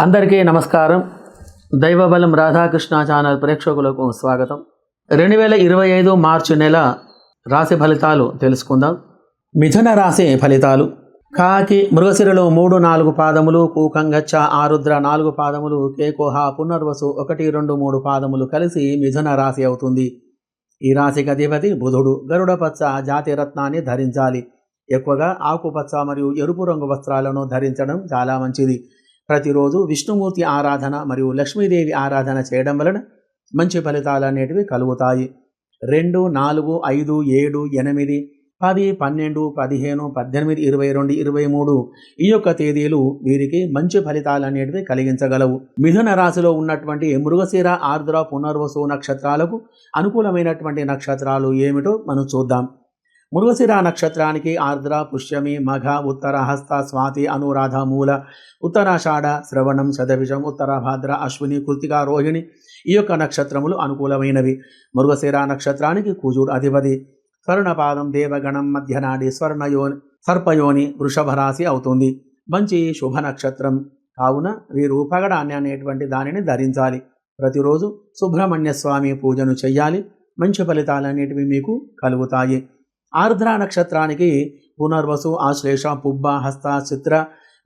అందరికీ నమస్కారం. దైవబలం రాధాకృష్ణ ఛానల్ ప్రేక్షకులకు స్వాగతం. రెండు వేల ఇరవై ఐదు మార్చి నెల రాశి ఫలితాలు తెలుసుకుందాం. మిథున రాశి ఫలితాలు. కాకి మృగశిరలో మూడు నాలుగు పాదములు కూకంగచ్చ ఆరుద్ర నాలుగు పాదములు కేకోహ పునర్వసు ఒకటి రెండు మూడు పాదములు కలిసి మిథున రాశి అవుతుంది. ఈ రాశికి అధిపతి బుధుడు. గరుడపచ్చ జాతి రత్నాన్ని ధరించాలి. ఎక్కువగా ఆకుపచ్చ మరియు ఎరుపు రంగు వస్త్రాలను ధరించడం చాలా మంచిది. ప్రతిరోజు విష్ణుమూర్తి ఆరాధన మరియు లక్ష్మీదేవి ఆరాధన చేయడం వలన మంచి ఫలితాలు అనేటివి కలుగుతాయి. రెండు నాలుగు ఐదు ఏడు ఎనిమిది పది పన్నెండు పదిహేను పద్దెనిమిది ఇరవై రెండు ఇరవై మూడు ఈ యొక్క తేదీలు వీరికి మంచి ఫలితాలు అనేటివి కలిగించగలవు. మిథున రాశిలో ఉన్నటువంటి మృగశిర ఆర్ద్ర పునర్వసు నక్షత్రాలకు అనుకూలమైనటువంటి నక్షత్రాలు ఏమిటో మనం చూద్దాం. మృగశిర నక్షత్రానికి ఆర్ద్ర పుష్యమి మఘ ఉత్తర హస్త స్వాతి అనురాధ మూల ఉత్తరాషాఢ శ్రవణం శతభిషం ఉత్తర భాద్ర అశ్విని కృతిక రోహిణి ఈ యొక్క నక్షత్రములు అనుకూలమైనవి. మృగశిర నక్షత్రానికి కుజుడు అధిపతి. స్వర్ణపాదం దేవగణం మధ్యనాడి స్వర్ణయోని సర్పయోని వృషభరాశి అవుతుంది. మంచి శుభ నక్షత్రం. కావున వీరు పగడాన్ని అనేటువంటి దానిని ధరించాలి. ప్రతిరోజు సుబ్రహ్మణ్య స్వామి పూజను చెయ్యాలి. మంచి ఫలితాలు అనేటివి మీకు కలుగుతాయి. ఆర్ద్ర నక్షత్రానికి పునర్వసు ఆశ్లేష పుబ్బ హస్త చిత్ర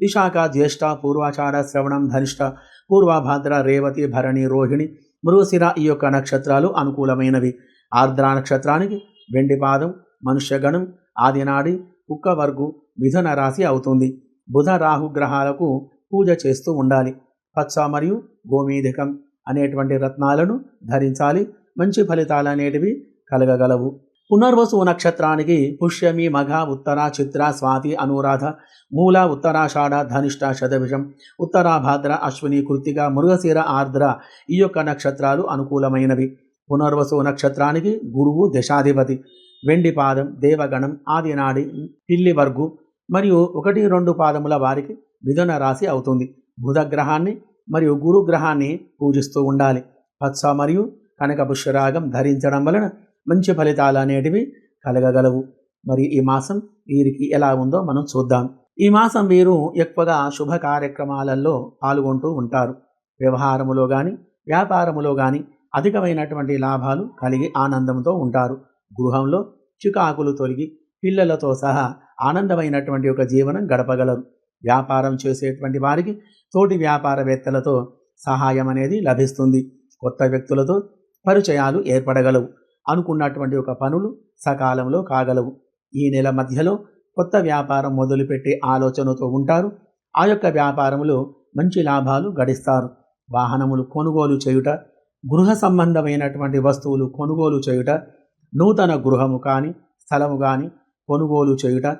విశాఖ జ్యేష్ఠ పూర్వాచార శ్రవణం ధనిష్ట పూర్వభాద్ర రేవతి భరణి రోహిణి మృగశిర ఈ యొక్క నక్షత్రాలు అనుకూలమైనవి. ఆర్ద్ర నక్షత్రానికి వెండిపాదం మనుష్యగణం ఆదినాడి కుక్కవర్గు మిథున రాశి అవుతుంది. బుధ రాహు గ్రహాలకు పూజ చేస్తూ ఉండాలి. పచ్చ మరియు గోమీధికం అనేటువంటి రత్నాలను ధరించాలి. మంచి ఫలితాలు అనేటివి కలగగలవు. పునర్వసు నక్షత్రానికి పుష్యమి మఘ ఉత్తర చిత్ర స్వాతి అనురాధ మూల ఉత్తరాషాఢ ధనిష్ట శతభిషం ఉత్తరాభాద్ర అశ్విని కృతిక మృగశీర ఆర్ద్ర ఈ యొక్క నక్షత్రాలు అనుకూలమైనవి. పునర్వసు నక్షత్రానికి గురువు దశాధిపతి వెండి పాదం దేవగణం ఆదినాడి పిల్లి వర్గు మరియు ఒకటి రెండు పాదముల వారికి మిథున రాశి అవుతుంది. బుధ గ్రహాన్ని మరియు గురుగ్రహాన్ని పూజిస్తూ ఉండాలి. పత్స మరియు కనకపుష్యరాగం ధరించడం వలన మంచి ఫలితాలు అనేటివి కలగగలవు. మరి ఈ మాసం వీరికి ఎలా ఉందో మనం చూద్దాం. ఈ మాసం వీరు ఎక్కువగా శుభ కార్యక్రమాలలో పాల్గొంటూ ఉంటారు. వ్యవహారములో కానీ వ్యాపారములో కానీ అధికమైనటువంటి లాభాలు కలిగి ఆనందంతో ఉంటారు. గృహంలో చికాకులు తొలగి పిల్లలతో సహా ఆనందమైనటువంటి ఒక జీవనం గడపగలరు. వ్యాపారం చేసేటువంటి వారికి తోటి వ్యాపారవేత్తలతో సహాయం అనేది లభిస్తుంది. కొత్త వ్యక్తులతో పరిచయాలు ఏర్పడగలవు. అనుకున్నటువంటి ఒక పనులు సకాలంలో కాగలవు. ఈ నెల మధ్యలో కొత్త వ్యాపారం మొదలుపెట్టే ఆలోచనతో ఉంటారు. ఆ యొక్క వ్యాపారంలో మంచి లాభాలు గడిస్తారు. వాహనములు కొనుగోలు చేయుట గృహ సంబంధమైనటువంటి వస్తువులు కొనుగోలు చేయుట నూతన గృహము కానీ స్థలము కానీ కొనుగోలు చేయుట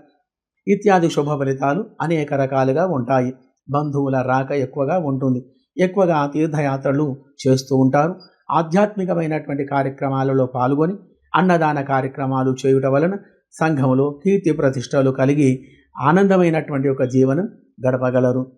ఇత్యాది శుభ ఫలితాలు అనేక రకాలుగా ఉంటాయి. బంధువుల రాక ఎక్కువగా ఉంటుంది. ఎక్కువగా తీర్థయాత్రలు చేస్తూ ఉంటారు. ఆధ్యాత్మికమైనటువంటి కార్యక్రమాలలో పాల్గొని అన్నదాన కార్యక్రమాలు చేయుట వలన సంఘములో కీర్తి ప్రతిష్టలు కలిగి ఆనందమైనటువంటి ఒక జీవనం గడపగలరు.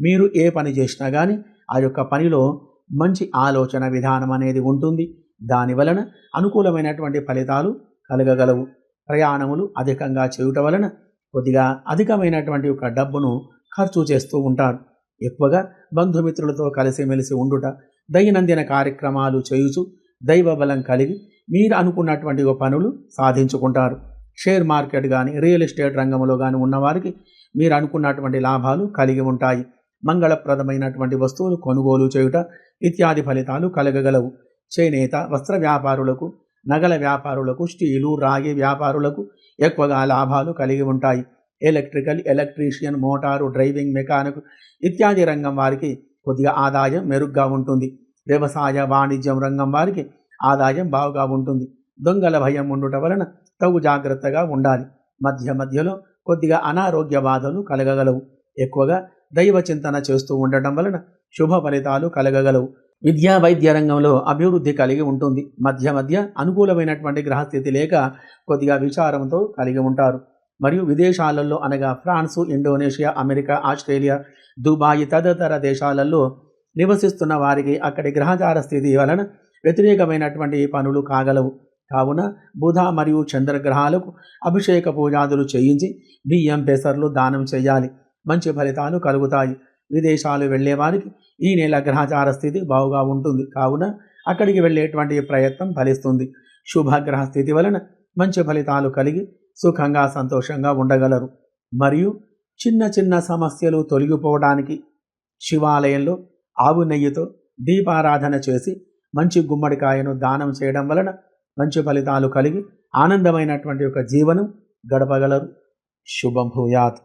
మీరు ఏ పని చేసినా కానీ ఆ యొక్క పనిలో మంచి ఆలోచన విధానం అనేది ఉంటుంది. దాని వలన అనుకూలమైనటువంటి ఫలితాలు కలగగలవు. ప్రయాణములు అధికంగా చేయుట వలన కొద్దిగా అధికమైనటువంటి ఒక డబ్బును ఖర్చు చేస్తూ ఉంటారు. ఎక్కువగా బంధుమిత్రులతో కలిసిమెలిసి ఉండుట దైనందిన కార్యక్రమాలు చేయుచు దైవ బలం కలిగి మీరు అనుకున్నటువంటి ఒక పనులు సాధించుకుంటారు. షేర్ మార్కెట్ కానీ రియల్ ఎస్టేట్ రంగంలో కానీ ఉన్నవారికి మీరు అనుకున్నటువంటి లాభాలు కలిగి ఉంటాయి. మంగళప్రదమైనటువంటి వస్తువులు కొనుగోలు చేయుట ఇత్యాది ఫలితాలు కలగగలవు. చేనేత వస్త్ర వ్యాపారులకు నగల వ్యాపారులకు స్టీలు రాగి వ్యాపారులకు ఎక్కువగా లాభాలు కలిగి ఉంటాయి. Electrical electrician motor driving mechanic ఇత్యాది రంగం వారికి కొద్దిగా ఆదాయం మెరుగ్గా ఉంటుంది. వ్యవసాయ వాణిజ్యం రంగం వారికి ఆదాయం బాగుగా ఉంటుంది. దొంగల భయం ఉండుట వలన తగు జాగ్రత్తగా ఉండాలి. మధ్య మధ్యలో కొద్దిగా అనారోగ్య బాధలు కలగగలవు. ఎక్కువగా దైవ చింతన చేస్తూ ఉండటం వలన శుభ ఫలితాలు కలగగలవు. విద్యా వైద్య రంగంలో అభివృద్ధి కలిగి ఉంటుంది. మధ్య మధ్య అనుకూలమైనటువంటి గ్రహస్థితి లేక కొద్దిగా విచారంతో కలిగి ఉంటారు. మరియు విదేశాలలో అనగా France Indonesia America Australia Dubai తదితర దేశాలలో నివసిస్తున్న వారికి అక్కడి గ్రహచార స్థితి వలన వ్యతిరేకమైనటువంటి పనులు కాగలవు. కావున బుధ మరియు చంద్రగ్రహాలకు అభిషేక పూజాదులు చేయించి బియ్యం పెసర్లు దానం చేయాలి. మంచి ఫలితాలు కలుగుతాయి. విదేశాలు వెళ్ళేవారికి ఈ నెల గ్రహచార స్థితి బాగుగా ఉంటుంది. కావున అక్కడికి వెళ్ళేటువంటి ప్రయత్నం ఫలిస్తుంది. శుభగ్రహ స్థితి వలన మంచి ఫలితాలు కలిగి సుఖంగా సంతోషంగా ఉండగలరు. మరియు చిన్న చిన్న సమస్యలు తొలగిపోవడానికి శివాలయంలో ఆవు నెయ్యితో దీపారాధన చేసి మంచి గుమ్మడికాయను దానం చేయడం వలన మంచి ఫలితాలు కలిగి ఆనందమైనటువంటి ఒక జీవనం గడపగలరు. శుభం భూయాత్.